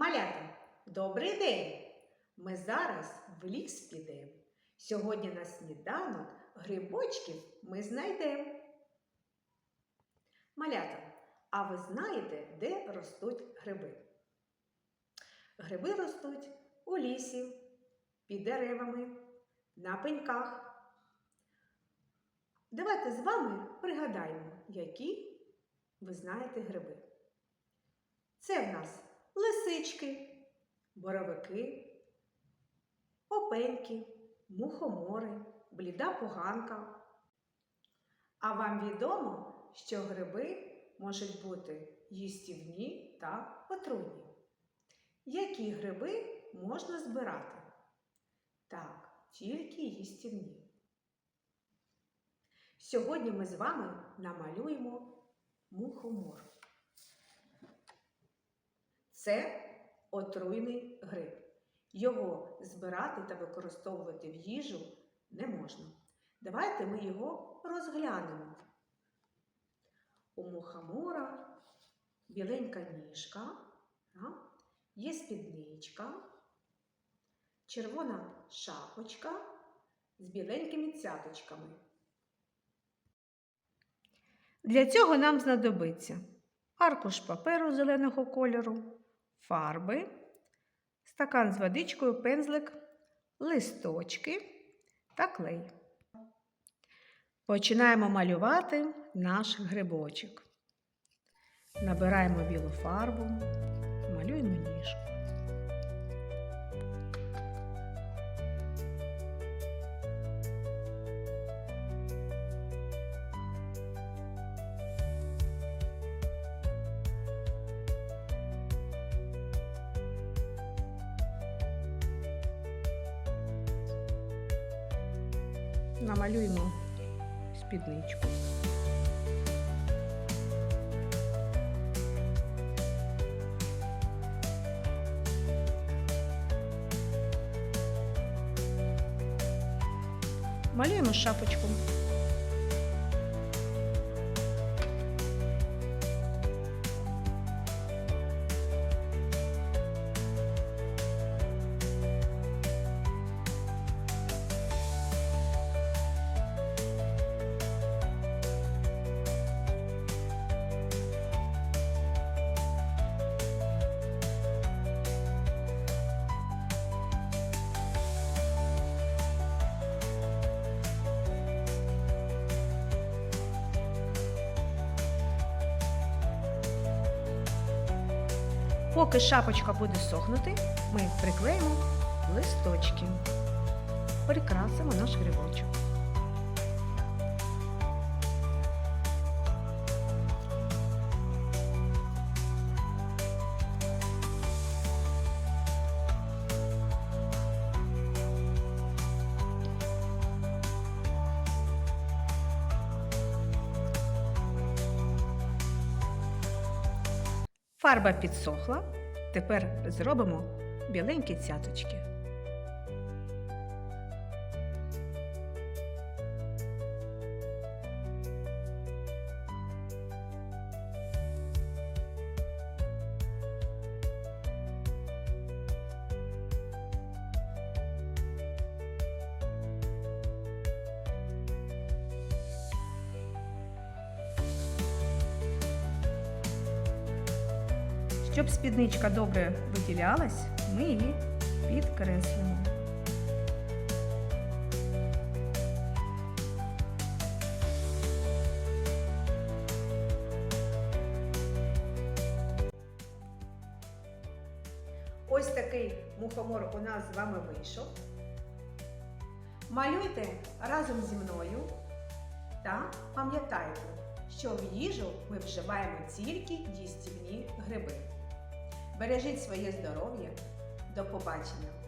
Малята, добрий день! Ми зараз в ліс підемо. Сьогодні на сніданок грибочків ми знайдемо. Малята, а ви знаєте, де ростуть гриби? Гриби ростуть у лісі, під деревами, на пеньках. Давайте з вами пригадаємо, які ви знаєте гриби. Це в нас лисички, боровики, опеньки, мухомори, бліда поганка. А вам відомо, що гриби можуть бути їстівні та отруйні. Які гриби можна збирати? Так, тільки їстівні. Сьогодні ми з вами намалюємо мухомор. Це отруйний гриб. Його збирати та використовувати в їжу не можна. Давайте ми його розглянемо. У мухомора біленька ніжка, є спідничка, червона шапочка з біленькими цяточками. Для цього нам знадобиться аркуш паперу зеленого кольору, фарби, стакан з водичкою, пензлик, листочки та клей. Починаємо малювати наш грибочок. Набираємо білу фарбу, малюємо ніжку. Намалюємо спідничку. Малюємо шапочку. Поки шапочка буде сохнути, ми приклеїмо листочки. Прикрасимо наш грибочок. Фарба підсохла. Тепер зробимо біленькі цяточки. Щоб спідничка добре виділялась, ми її підкреслимо. Ось такий мухомор у нас з вами вийшов. Малюйте разом зі мною та пам'ятайте, що в їжу ми вживаємо тільки їстівні гриби. Бережіть своє здоров'я. До побачення!